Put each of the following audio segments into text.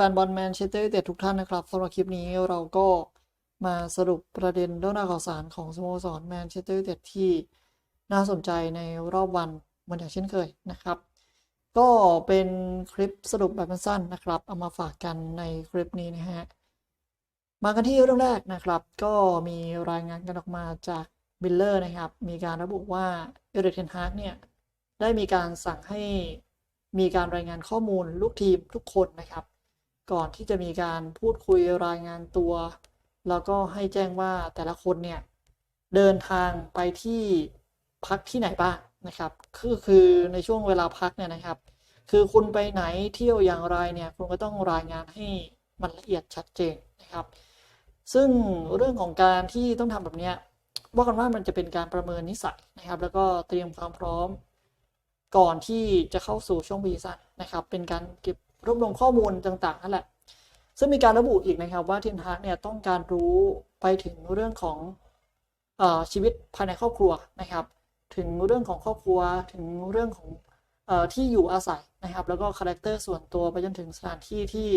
แฟนบอลแมนเชสเตอร์ยูไนเต็ดทุกท่านนะครับสำหรับคลิปนี้เราก็มาสรุปประเด็นเรื่องราวข่าวสารของสโมสรแมนเชสเตอร์ยูไนเต็ดที่น่าสนใจในรอบวันเหมือนอย่างเช่นเคยนะครับ ก็เป็นคลิปสรุปแบบสั้นๆนะครับ เอามาฝากกันในคลิปนี้นะฮะมากันที่เรื่องแรกนะครับ ก็มีรายงานกันออกมาจากบิลเลอร์นะครับ มีการระบุว่าเอริกเทนฮาร์กเนี่ยได้มีการสั่งให้มีการรายงานข้อมูลลูกทีมทุกคนนะครับ ก่อนที่จะมีการพูดคุยรายงานตัว แล้วก็ให้แจ้งว่าแต่ละคนเนี่ยเดินทางไปที่พักที่ไหนบ้างนะครับคือคือในช่วงเวลาพักเนี่ยนะครับ คือคุณไปไหนเที่ยวอย่างไรเนี่ยคุณก็ต้องรายงานให้มันละเอียดชัดเจนนะครับ ซึ่งเรื่องของการที่ต้องทำแบบนี้ว่ากันว่ามันจะเป็นการประเมินนิสัยนะครับ แล้วก็เตรียมความพร้อม ก่อนที่จะเข้าสู่ช่วงปีซันนะครับ เป็นการเก็บ รวบรวมข้อมูลต่างๆนั่นแหละ ซึ่งมีการระบุอีกนะครับว่าเทนฮากเนี่ยต้องการรู้ไปถึงเรื่องของอชีวิตภายในครอบครัวนะครับ ถึงเรื่องของครอบครัวถึงเรื่องของอที่อยู่อาศัยนะครับ แล้วก็คาแรคเตอร์ส่วนตัวไปจนถึงสถานที่ที่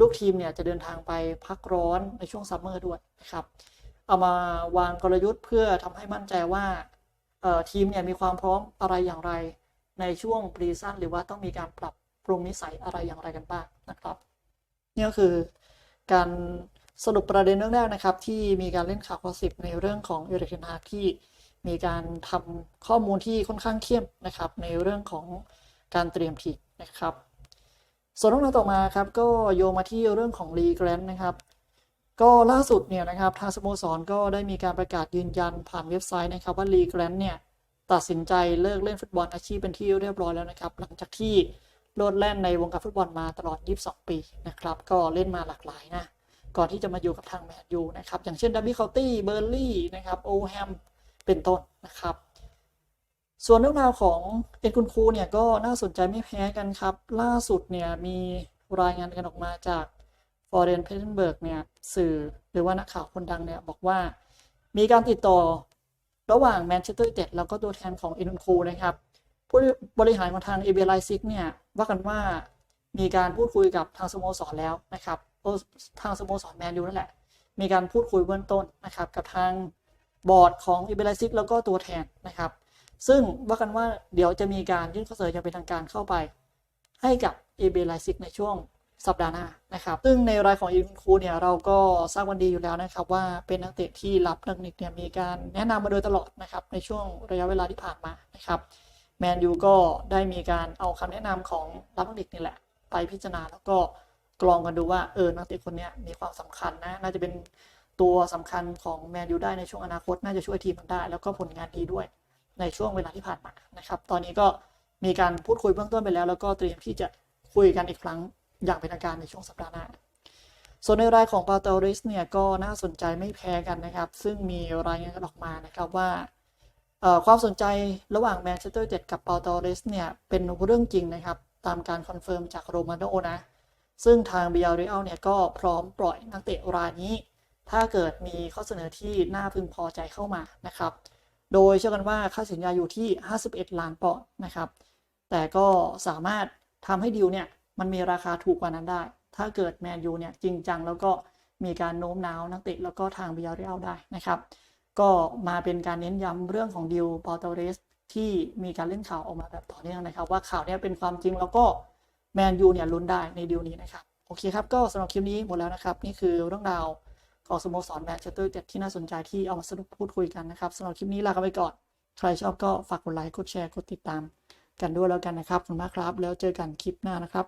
ลูกทีมเนี่ยจะเดินทางไปพักร้อนในช่วงซัมเมอร์ด้วยนะครับเอามาวางกลยุทธ์เพื่อทำให้มั่นใจว่าทีมเนี่ยมีความพร้อมอะไรอย่างไรในช่วงปรีซันหรือว่าต้องมีการปรับ ปรุงนิสัยอะไรอย่างไรกันบ้างนะครับนี่ก็คือการสรุปประเด็นเรื่องแรกนะครับ ที่มีการเล่นข่าวกอสิบในเรื่องของเอริกเทนฮาที่มีการทำข้อมูลที่ค่อนข้างเข้มนะครับ ในเรื่องของการเตรียมทีมนะครับ ส่วนเรื่องราวต่อมาครับ ก็โยงมาที่เรื่องของลีแกรนนะครับ ก็ล่าสุดเนี่ยนะครับทางสโมสรก็ได้มีการประกาศยืนยันผ่านเว็บไซต์นะครับ ว่าลีแกรนเนี่ยตัดสินใจเลิกเล่นฟุตบอลอาชีพเป็นที่เรียบร้อยแล้วนะครับ หลังจากที่ โลดแล่นในวงการฟุตบอลมาตลอด 22 ปีนะครับ ก็เล่นมาหลากหลายนะ ก่อนที่จะมาอยู่กับทางแมนยูนะครับ อย่างเช่นดับบี้เคาน์ตี้ เบอร์ลี่นะครับ โอแฮม เป็นต้นนะครับ ส่วนเรื่องราวของเอ็ดคุณครูเนี่ยก็น่าสนใจไม่แพ้กันครับ ล่าสุดเนี่ยมีรายงานกันออกมาจากฟอร์เรนเพนเบิร์กเนี่ยสื่อหรือว่านักข่าวคนดังเนี่ยบอกว่ามีการติดต่อระหว่างแมนเชสเตอร์ยูไนเต็ดแล้วก็ตัวแทนของเอ็ดคุณครูนะครับ ผู้บริหารของทางเอเบไลซิกเนี่ยว่ากันว่ามีการพูดคุยกับทางสโมสรแล้วนะครับโอ้ทางสโมสรแมนยูนั่นแหละ มีการพูดคุยเบื้องต้นนะครับกับทางบอร์ดของเอเบไลซิกแล้วก็ตัวแทนนะครับ ซึ่งว่ากันว่าเดี๋ยวจะมีการยื่นข้อเสนออย่างเป็นทางการเข้าไป ให้กับเอเบไลซิกในช่วงสัปดาห์หน้านะครับ ซึ่งในรายของอีคุณครูเนี่ยเราก็ทราบวันดีอยู่แล้วนะครับ ว่าเป็นนักเตะที่รับนักนิกเนี่ยมีการแนะนำมาโดยตลอดนะครับในช่วงระยะเวลาที่ผ่านมานะครับ แมนยูก็ได้มีการเอาคำแนะนำของรับนักนี่แหละ ไปพิจารณาแล้วก็กรองกันดูว่าเออนักเตะคนนี้มีความสำคัญนะ น่าจะเป็นตัวสำคัญของแมนยูได้ในช่วงอนาคต น่าจะช่วยทีมมันได้ แล้วก็ผลงานดีด้วยในช่วงเวลาที่ผ่านมานะครับ ตอนนี้ก็มีการพูดคุยเบื้องต้นไปแล้ว แล้วก็เตรียมที่จะคุยกันอีกครั้งอย่างเป็นทางการในช่วงสัปดาห์หน้าส่วนในรายของปาเตอริสเนี่ยก็น่าสนใจไม่แพ้กันนะครับ ซึ่งมีรายงานออกมานะครับว่า ความสนใจระหว่างแมนเชสเตอร์เจ็ดกับเปาตอเรสเนี่ย เป็นเรื่องจริงนะครับ ตามการคอนเฟิร์มจากโรมาโนนะ ซึ่งทางเบียร์เรอัลเนี่ยก็พร้อมปล่อยนักเตะรายนี้ ถ้าเกิดมีข้อเสนอที่น่าพึงพอใจเข้ามานะครับ โดยเชื่อกันว่าค่าสัญญาอยู่ที่ 51 ล้านปอนด์นะครับ แต่ก็สามารถทำให้ดีลเนี่ยมันมีราคาถูกกว่านั้นได้ ถ้าเกิดแมนยูเนี่ยจริงจังแล้วก็มีการโน้มน้าวนักเตะแล้วก็ทางเบียร์เรอัลได้นะครับ ก็มาเป็นการเน้นย้ำเรื่องของดิวปอเตเรสที่มีการเล่นข่าวออกมาแบบต่อเนื่องนะครับ ว่าข่าวนี้เป็นความจริงแล้วก็แมนยูเนี่ยลุ้นได้ในดิวนี้นะครับโอเคครับ ก็สำหรับคลิปนี้หมดแล้วนะครับ นี่คือเรื่องราวของสโมสรแมนเชสเตอร์เจ็ดที่น่าสนใจที่เอามาสรุปพูดคุยกันนะครับสำหรับคลิปนี้ลากันไปก่อน ใครชอบก็ฝากกดไลค์กดแชร์กดติดตาม กันด้วยแล้วกันนะครับขอบคุณมากครับ แล้วเจอกันคลิปหน้านะครับ